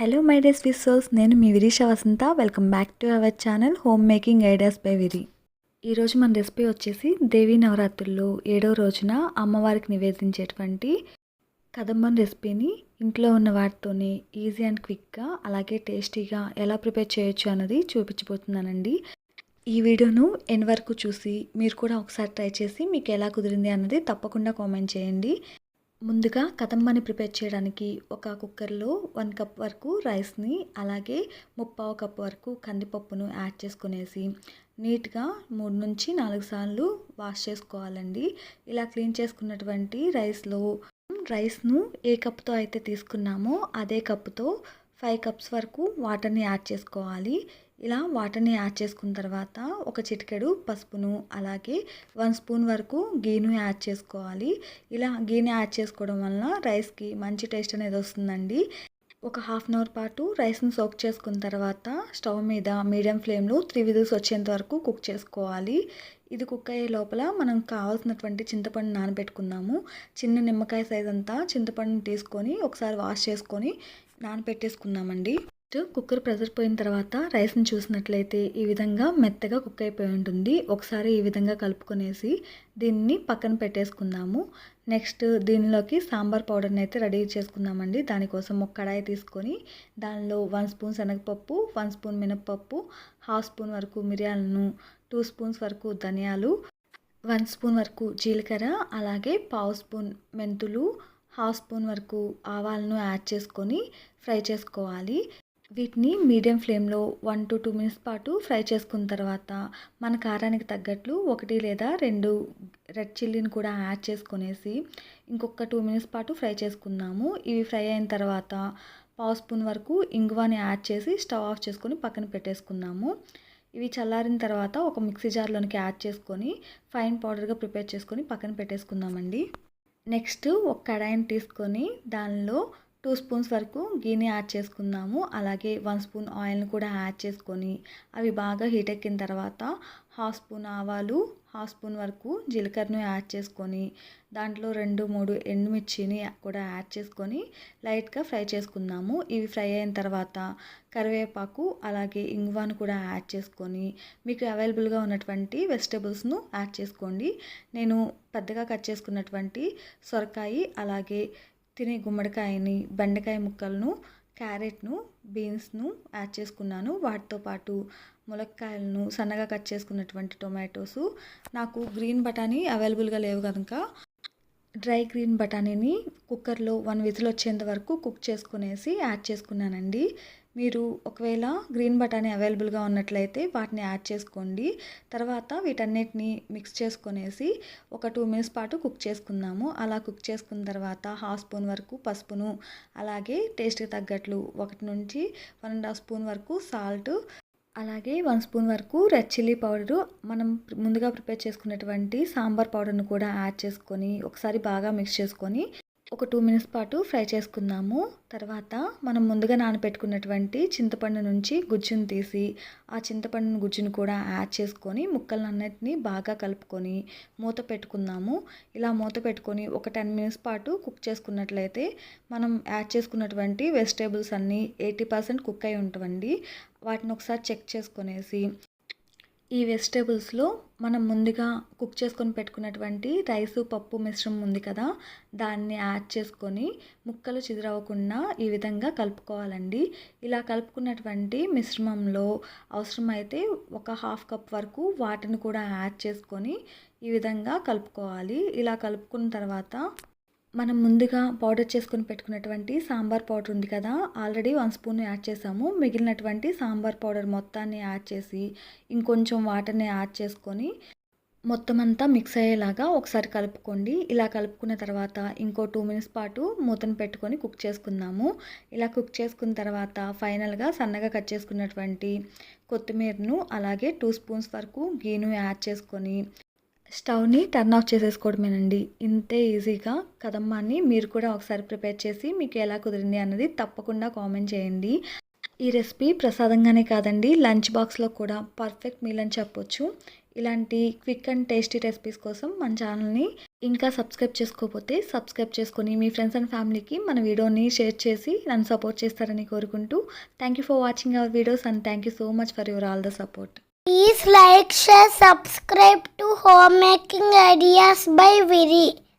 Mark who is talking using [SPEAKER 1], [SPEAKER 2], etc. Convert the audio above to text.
[SPEAKER 1] Hello my days with souls నేను మీ Virisha Vasantha. Welcome back to our channel home making ideas by Viri ఈరోజు మన recipe వచ్చేసి దేవీ నవరాత్రుల్లో ఏడో రోజున అమ్మవారికి నివేదించేటువంటి కదంబం రెసిపీని ఇంట్లో ఉన్న వాటితోనే ఈజీ అండ్ క్విక్గా అలాగే టేస్టీగా ఎలా ప్రిపేర్ చేయొచ్చు అన్నది చూపించబోతున్నానండి. ఈ వీడియోను ఎన్ వరకు చూసి మీరు కూడా ఒకసారి ట్రై చేసి మీకు ఎలా కుదిరింది అన్నది తప్పకుండా కామెంట్ చేయండి. ముందుగా కదంబాని ప్రిపేర్ చేయడానికి ఒక కుక్కర్లో వన్ కప్ వరకు రైస్ని అలాగే ముప్పావు కప్ వరకు కందిపప్పును యాడ్ చేసుకునేసి నీట్గా మూడు నుంచి నాలుగు సార్లు వాష్ చేసుకోవాలండి. ఇలా క్లీన్ చేసుకున్నటువంటి రైస్లో రైస్ను ఏ కప్తో అయితే తీసుకున్నామో అదే కప్తో ఫైవ్ కప్స్ వరకు వాటర్ని యాడ్ చేసుకోవాలి. ఇలా వాటర్ని యాడ్ చేసుకున్న తర్వాత ఒక చిటికెడు పసుపును అలాగే వన్ స్పూన్ వరకు గీను యాడ్ చేసుకోవాలి. ఇలా గీని యాడ్ చేసుకోవడం వల్ల రైస్కి మంచి టేస్ట్ అనేది వస్తుందండి. ఒక హాఫ్ అన్ అవర్ పాటు రైస్ని సోక్ చేసుకున్న తర్వాత స్టవ్ మీద మీడియం ఫ్లేమ్లో త్రీ విజిల్స్ వచ్చేంత వరకు కుక్ చేసుకోవాలి. ఇది కుక్ అయ్యే లోపల మనం కావాల్సినటువంటి చింతపండు నానబెట్టుకుందాము. చిన్న నిమ్మకాయ సైజ్ అంతా చింతపండుని తీసుకొని ఒకసారి వాష్ చేసుకొని నానబెట్టేసుకుందామండి. నెక్స్ట్ కుక్కర్ ప్రెషర్ పోయిన తర్వాత రైస్ని చూసినట్లయితే ఈ విధంగా మెత్తగా కుక్ అయిపోయి ఉంటుంది. ఒకసారి ఈ విధంగా కలుపుకునేసి దీన్ని పక్కన పెట్టేసుకుందాము. నెక్స్ట్ దీనిలోకి సాంబార్ పౌడర్ని అయితే రెడీ చేసుకుందామండి. దానికోసం ఒక కడాయి తీసుకొని దానిలో వన్ స్పూన్ శనగపప్పు వన్ స్పూన్ మినప్పప్పు హాఫ్ స్పూన్ వరకు మిరియాలను టూ స్పూన్స్ వరకు ధనియాలు వన్ స్పూన్ వరకు జీలకర్ర అలాగే పావు స్పూన్ మెంతులు హాఫ్ స్పూన్ వరకు ఆవాలను యాడ్ చేసుకొని ఫ్రై చేసుకోవాలి. వీటిని మీడియం ఫ్లేమ్లో వన్ టు టూ మినిట్స్ పాటు ఫ్రై చేసుకున్న తర్వాత మన కారానికి తగ్గట్లు ఒకటి లేదా రెండు రెడ్ చిల్లీని కూడా యాడ్ చేసుకునేసి ఇంకొక టూ మినిట్స్ పాటు ఫ్రై చేసుకుందాము. ఇవి ఫ్రై అయిన తర్వాత పావు స్పూన్ వరకు ఇంగువాని యాడ్ చేసి స్టవ్ ఆఫ్ చేసుకొని పక్కన పెట్టేసుకుందాము. ఇవి చల్లారిన తర్వాత ఒక మిక్సీ జార్లోనికి యాడ్ చేసుకొని ఫైన్ పౌడర్గా ప్రిపేర్ చేసుకొని పక్కన పెట్టేసుకుందామండి. నెక్స్ట్ ఒక కడాయిని తీసుకొని దానిలో టూ స్పూన్స్ వరకు గీని యాడ్ చేసుకుందాము. అలాగే వన్ స్పూన్ ఆయిల్ని కూడా యాడ్ చేసుకొని అవి బాగా హీట్ ఎక్కిన తర్వాత హాఫ్ స్పూన్ ఆవాలు హాఫ్ స్పూన్ వరకు జీలకర్రను యాడ్ చేసుకొని దాంట్లో రెండు మూడు ఎండుమిర్చిని కూడా యాడ్ చేసుకొని లైట్గా ఫ్రై చేసుకుందాము. ఇవి ఫ్రై అయిన తర్వాత కరివేపాకు అలాగే ఇంగువాను కూడా యాడ్ చేసుకొని మీకు అవైలబుల్గా ఉన్నటువంటి వెజిటేబుల్స్ను యాడ్ చేసుకోండి. నేను పెద్దగా కట్ చేసుకున్నటువంటి సొరకాయి అలాగే తినే గుమ్మడికాయని బెండకాయ ముక్కలను క్యారెట్ను బీన్స్ను యాడ్ చేసుకున్నాను. వాటితో పాటు ములక్కాయలను సన్నగా కట్ చేసుకున్నటువంటి టొమాటోస్. నాకు గ్రీన్ బఠానీ అవైలబుల్గా లేవు కనుక డ్రై గ్రీన్ బఠానీని కుక్కర్లో వన్ విజిల్ వచ్చేంత వరకు కుక్ చేసుకునేసి యాడ్ చేసుకున్నానండి. మీరు ఒకవేళ గ్రీన్ బఠానీ అవైలబుల్గా ఉన్నట్లయితే వాటిని యాడ్ చేసుకోండి. తర్వాత వీటన్నిటిని మిక్స్ చేసుకొనేసి ఒక టూ మినిట్స్ పాటు కుక్ చేసుకుందాము. అలా కుక్ చేసుకున్న తర్వాత హాఫ్ స్పూన్ వరకు పసుపును అలాగే టేస్ట్కి తగ్గట్లు ఒకటి నుంచి వన్ అండ్ హాఫ్ స్పూన్ వరకు సాల్ట్ అలాగే వన్ స్పూన్ వరకు రెడ్ చిల్లీ పౌడరు మనం ముందుగా ప్రిపేర్ చేసుకున్నటువంటి సాంబార్ పౌడర్ను కూడా యాడ్ చేసుకొని ఒకసారి బాగా మిక్స్ చేసుకొని ఒక టూ మినిట్స్ పాటు ఫ్రై చేసుకుందాము. తర్వాత మనం ముందుగా నానబెట్టుకున్నటువంటి చింతపండు నుంచి గుజ్జును తీసి ఆ చింతపండు గుజ్జును కూడా యాడ్ చేసుకొని ముక్కలన్నిటిని బాగా కలుపుకొని మూత పెట్టుకుందాము. ఇలా మూత పెట్టుకొని ఒక టెన్ మినిట్స్ పాటు కుక్ చేసుకున్నట్లయితే మనం యాడ్ చేసుకున్నటువంటి వెజిటేబుల్స్ అన్నీ ఎయిటీ పర్సెంట్ కుక్ అయి ఉంటామండి వాటిని ఒకసారి చెక్ చేసుకొనేసి ఈ వెజిటేబుల్స్లో మనం ముందుగా కుక్ చేసుకొని పెట్టుకున్నటువంటి రైసు పప్పు మిశ్రమం ఉంది కదా దాన్ని యాడ్ చేసుకొని ముక్కలు చిదిరవకుండా ఈ విధంగా కలుపుకోవాలండి. ఇలా కలుపుకున్నటువంటి మిశ్రమంలో అవసరమైతే ఒక హాఫ్ కప్ వరకు వాటిని కూడా యాడ్ చేసుకొని ఈ విధంగా కలుపుకోవాలి. ఇలా కలుపుకున్న తర్వాత మనం ముందుగా పౌడర్ చేసుకొని పెట్టుకున్నటువంటి సాంబార్ పౌడర్ ఉంది కదా ఆల్రెడీ వన్ స్పూన్ యాడ్ చేసాము. మిగిలినటువంటి సాంబార్ పౌడర్ మొత్తాన్ని యాడ్ చేసి ఇంకొంచెం వాటర్ని యాడ్ చేసుకొని మొత్తం అంతా మిక్స్ అయ్యేలాగా ఒకసారి కలుపుకోండి. ఇలా కలుపుకున్న తర్వాత ఇంకో టూ మినిట్స్ పాటు మూతను పెట్టుకొని కుక్ చేసుకుందాము. ఇలా కుక్ చేసుకున్న తర్వాత ఫైనల్గా సన్నగా కట్ చేసుకున్నటువంటి కొత్తిమీరను అలాగే టూ స్పూన్స్ వరకు గీను యాడ్ చేసుకొని స్టవ్ని టర్న్ ఆఫ్ చేసేసుకోవడమేనండి. ఇంతే ఈజీగా. కదమ్మాన్ని మీరు కూడా ఒకసారి ప్రిపేర్ చేసి మీకు ఎలా కుదిరింది అన్నది తప్పకుండా కామెంట్ చేయండి. ఈ రెసిపీ ప్రసాదంగానే కాదండి లంచ్ బాక్స్లో కూడా పర్ఫెక్ట్ మీల్ అని చెప్పొచ్చు. ఇలాంటి క్విక్ అండ్ టేస్టీ రెసిపీస్ కోసం మన ఛానల్ని ఇంకా సబ్స్క్రైబ్ చేసుకోకపోతే సబ్స్క్రైబ్ చేసుకొని మీ ఫ్రెండ్స్ అండ్ ఫ్యామిలీకి మన వీడియోని షేర్ చేసి నన్ను సపోర్ట్ చేస్తారని కోరుకుంటూ thank you for watching our videos and thank you so much for your all the support.
[SPEAKER 2] Please like, share, subscribe to Homemaking Ideas by Viri.